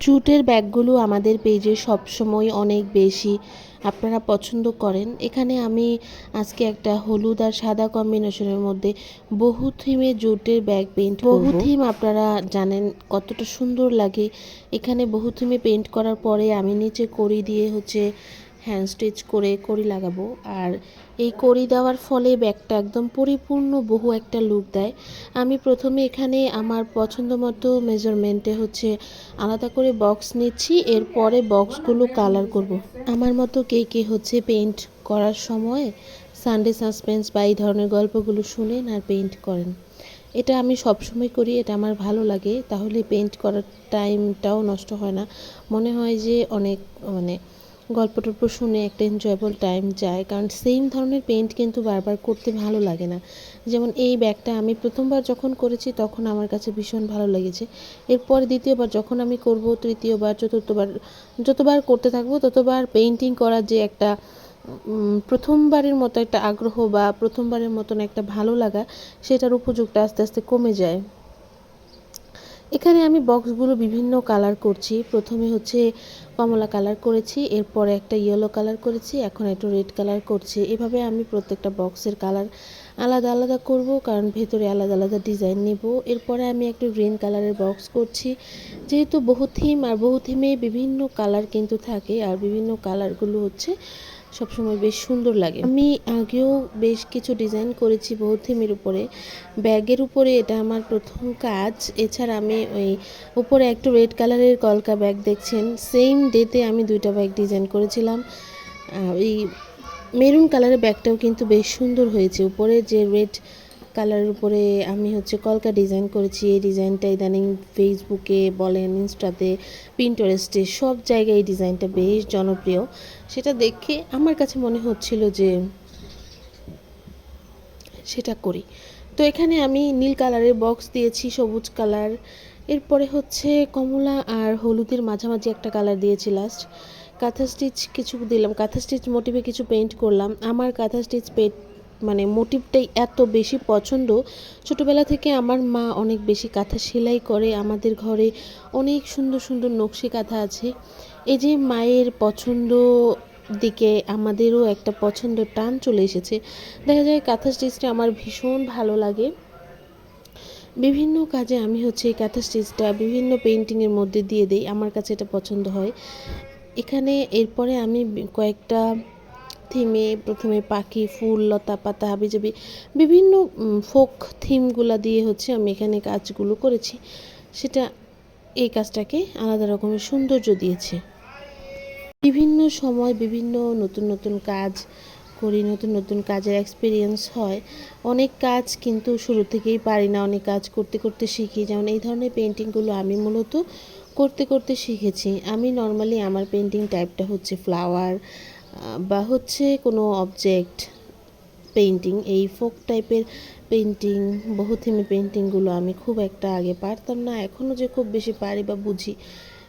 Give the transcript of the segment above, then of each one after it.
জুটের ব্যাগগুলো আমাদের পেজে সবসময় অনেক বেশি আপনারা পছন্দ করেন। এখানে আমি আজকে একটা হলুদ আর সাদা কম্বিনেশনের মধ্যে বহু থিমে জুটের ব্যাগ পেন্ট বহু থিম আপনারা জানেন কতটা সুন্দর লাগে। এখানে বহু থিমে পেন্ট করার পরে আমি নিচে করি দিয়ে হচ্ছে হ্যান্ড স্টিচ করে কড়ি লাগাবো। আর এই কড়ি দেওয়ার ফলে ব্যাগটা একদম পরিপূর্ণ বহু একটা লুক দেয়। আমি প্রথমে এখানে আমার পছন্দ মতো মেজারমেন্টে হচ্ছে আলাদা করে বক্স নিচ্ছি, এরপরে বক্সগুলো কালার করব। আমার মতো কে কে হচ্ছে পেইন্ট করার সময় সানডে সাসপেন্স বা এই ধরনের গল্পগুলো শুনেন আর পেইন্ট করেন। এটা আমি সবসময় করি, এটা আমার ভালো লাগে। তাহলে পেইন্ট করার টাইমটাও নষ্ট হয় না। মনে হয় যে অনেক মানে গল্প টল্প শুনে একটা এনজয়েবল টাইম যায়। কারণ সেম ধরনের পেইন্ট কিন্তু বারবার করতে ভালো লাগে না। যেমন এই ব্যাগটা আমি প্রথমবার যখন করেছি, তখন আমার কাছে ভীষণ ভালো লেগেছে। এরপর দ্বিতীয়বার যখন আমি করব, তৃতীয়বার, চতুর্থবার, যতবার করতে থাকব, ততবার পেন্টিং করার যে একটা প্রথমবারের মতো একটা আগ্রহ বা প্রথমবারের মতন একটা ভালো লাগা, সেটার উপযোগটা আস্তে আস্তে কমে যায়। এখানে আমি বক্সগুলো বিভিন্ন কালার করছি। প্রথমে হচ্ছে কমলা কালার করেছি, এরপরে একটা ইয়েলো কালার করেছি, এখন একটু রেড কালার করছি। এভাবে আমি প্রত্যেকটা বক্সের কালার আলাদা আলাদা করব, কারণ ভেতরে আলাদা আলাদা ডিজাইন নেব। এরপরে আমি একটু গ্রিন কালারের বক্স করছি। যেহেতু বহু থিম আর বহু থিমে বিভিন্ন কালার কিন্তু থাকে, আর বিভিন্ন কালারগুলো হচ্ছে সবসময় বেশ সুন্দর লাগে। আমি আগেও বেশ কিছু ডিজাইন করেছি বহু থিমের উপরে। ব্যাগের উপরে এটা আমার প্রথম কাজ। এছাড়া আমি ওই উপরে একটু রেড কালারের কলকা ব্যাগ দেখছেন। সেম ডেতে আমি দুইটা ব্যাগ ডিজাইন করেছিলাম। ওই মেরুন কালারের ব্যাগটাও কিন্তু বেশ সুন্দর হয়েছে। উপরে যে রেড কালারের উপরে আমি হচ্ছে কলকা ডিজাইন করেছি। এই ডিজাইনটা ইদানিং ফেসবুকে বলেন ইনস্টাতে পিন্টারেস্টে সব জায়গায় এই ডিজাইনটা বেশ জনপ্রিয়। সেটা দেখে আমার কাছে মনে হচ্ছিল যে সেটা করি। তো এখানে আমি নীল কালারের বক্স দিয়েছি, সবুজ কালার। এরপরে হচ্ছে কমলা আর হলুদের মাঝামাঝি একটা কালার দিয়েছি লাস্ট কাঁথা স্টিচ কিছু দিলাম। কাঁথা স্টিচ মোটিভে কিছু পেইন্ট করলাম। আমার কাঁথা স্টিচ পেট মানে মোটিভটাই এত বেশি পছন্দ। ছোটোবেলা থেকে আমার মা অনেক বেশি কাঁথা সেলাই করে, আমাদের ঘরে অনেক সুন্দর সুন্দর নকশি কাঁথা আছে। এই যে মায়ের পছন্দ দিকে আমাদেরও একটা পছন্দ টান চলে এসেছে। দেখা যায় কাঁথা স্টিচটা আমার ভীষণ ভালো লাগে। বিভিন্ন কাজে আমি হচ্ছে এই কাঁথা স্টিচটা বিভিন্ন পেন্টিংয়ের মধ্যে দিয়ে দিই, আমার কাছে এটা পছন্দ হয়। এখানে এরপরে আমি কয়েকটা থিমে, প্রথমে পাখি, ফুল, লতা পাতা, হাবিজাবি, বিভিন্ন ফোক থিমগুলা দিয়ে হচ্ছে আমি এখানে কাজগুলো করেছি। সেটা এই কাজটাকে আলাদা রকমের সৌন্দর্য দিয়েছে। বিভিন্ন সময় বিভিন্ন নতুন নতুন কাজ করি, নতুন নতুন কাজের এক্সপিরিয়েন্স হয়। অনেক কাজ কিন্তু শুরু থেকেই পারি না, অনেক কাজ করতে করতে শিখি। যেমন এই ধরনের পেন্টিংগুলো আমি মূলত করতে করতে শিখেছি। আমি নর্মালি আমার পেন্টিং টাইপটা হচ্ছে ফ্লাওয়ার বা হচ্ছে কোনো অবজেক্ট পেন্টিং এই ফোক টাইপের পেন্টিং বহু থিমে পেন্টিংগুলো আমি খুব একটা আগে পারতাম না। এখনও যে খুব বেশি পারি বা বুঝি,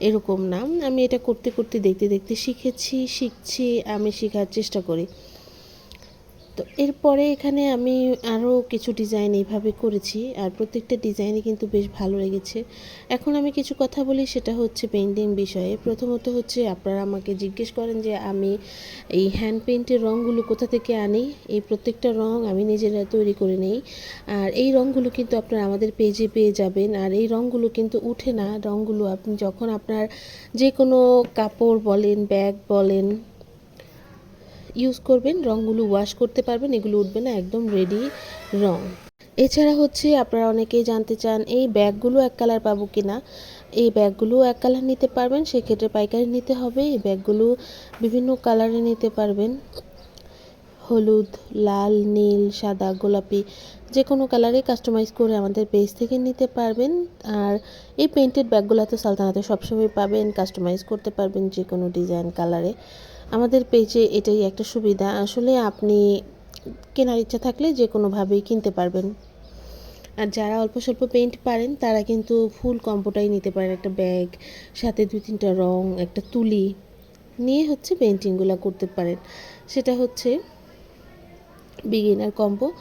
এরকম না। আমি এটা করতে করতে, দেখতে দেখতে শিখেছি, শিখছি, আমি শেখার চেষ্টা করি। তো এরপরে এখানে আমি আরও কিছু ডিজাইন এইভাবে করেছি, আর প্রত্যেকটা ডিজাইনই কিন্তু বেশ ভালো লেগেছে। এখন আমি কিছু কথা বলি, সেটা হচ্ছে পেন্টিং বিষয়ে। প্রথমত হচ্ছে আপনারা আমাকে জিজ্ঞেস করেন যে আমি এই হ্যান্ড পেন্টের রঙগুলো কোথা থেকে আনি? এই প্রত্যেকটা রং আমি নিজেরা তৈরি করে নেই। আর এই রঙগুলো কিন্তু আপনারা আমাদের পেজে পেয়ে যাবেন। আর এই রঙগুলো কিন্তু উঠে না। রঙগুলো আপনি যখন আপনার যে কোনো কাপড় বলেন ব্যাগ বলেন ইউজ করবেন রঙগুলো ওয়াশ করতে পারবেন, এগুলো উঠবে না, একদম রেডি রং। এছাড়া হচ্ছে আপনারা অনেকেই জানতে চান, এই ব্যাগগুলো এক কালার পাবো কি না এই ব্যাগগুলো এক কালার নিতে পারবেন, সেক্ষেত্রে পাইকারি নিতে হবে, এই ব্যাগগুলো বিভিন্ন কালারে নিতে পারবেন। হলুদ, লাল, নীল, সাদা, গোলাপি যে কোনো কালারে কাস্টমাইজ করে আমাদের পেজ থেকে নিতে পারবেন। আর এই পেন্টেড ব্যাগগুলো তো সালতানাতে সবসময় পাবেন কাস্টমাইজ করতে পারবেন যে কোনো ডিজাইন কালারে আমাদের পেজে এটাই একটা সুবিধা। আসলে আপনি কেনার ইচ্ছা থাকলে যে কোনোভাবেই কিনতে পারবেন। আর যারা অল্প স্বল্প পেইন্ট পারেন, তারা কিন্তু ফুল কম্বোটাই নিতে পারেন। একটা ব্যাগ, সাথে দুই তিনটা রং, একটা তুলি নিয়ে হচ্ছে পেন্টিংগুলো করতে পারেন। সেটা হচ্ছে বিগিনার কম্বো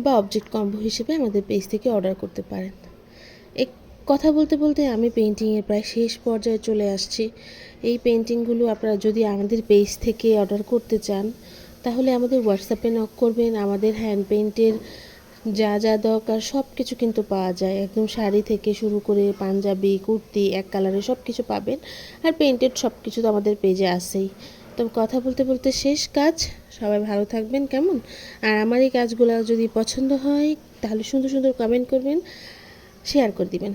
বা অবজেক্ট কম্বো হিসেবে আমাদের পেজ থেকে অর্ডার করতে পারেন। কথা বলতে বলতে আমি পেন্টিংয়ের প্রায় শেষ পর্যায়ে চলে আসছি। এই পেন্টিংগুলো আপনারা যদি আমাদের পেজ থেকে অর্ডার করতে চান, তাহলে আমাদের হোয়াটসঅ্যাপে নক করবেন। আমাদের হ্যান্ড পেন্টের যা যা দরকার সব কিছু কিন্তু পাওয়া যায়। একদম শাড়ি থেকে শুরু করে পাঞ্জাবি, কুর্তি, এক কালারে সব কিছু পাবেন। আর পেন্টেড সব কিছু তো আমাদের পেজে আসেই তবে কথা বলতে বলতে শেষ কাজ। সবাই ভালো থাকবেন, কেমন? আর আমার এই কাজগুলো যদি পছন্দ হয়, তাহলে সুন্দর সুন্দর কমেন্ট করবেন শেয়ার করে দিবেন।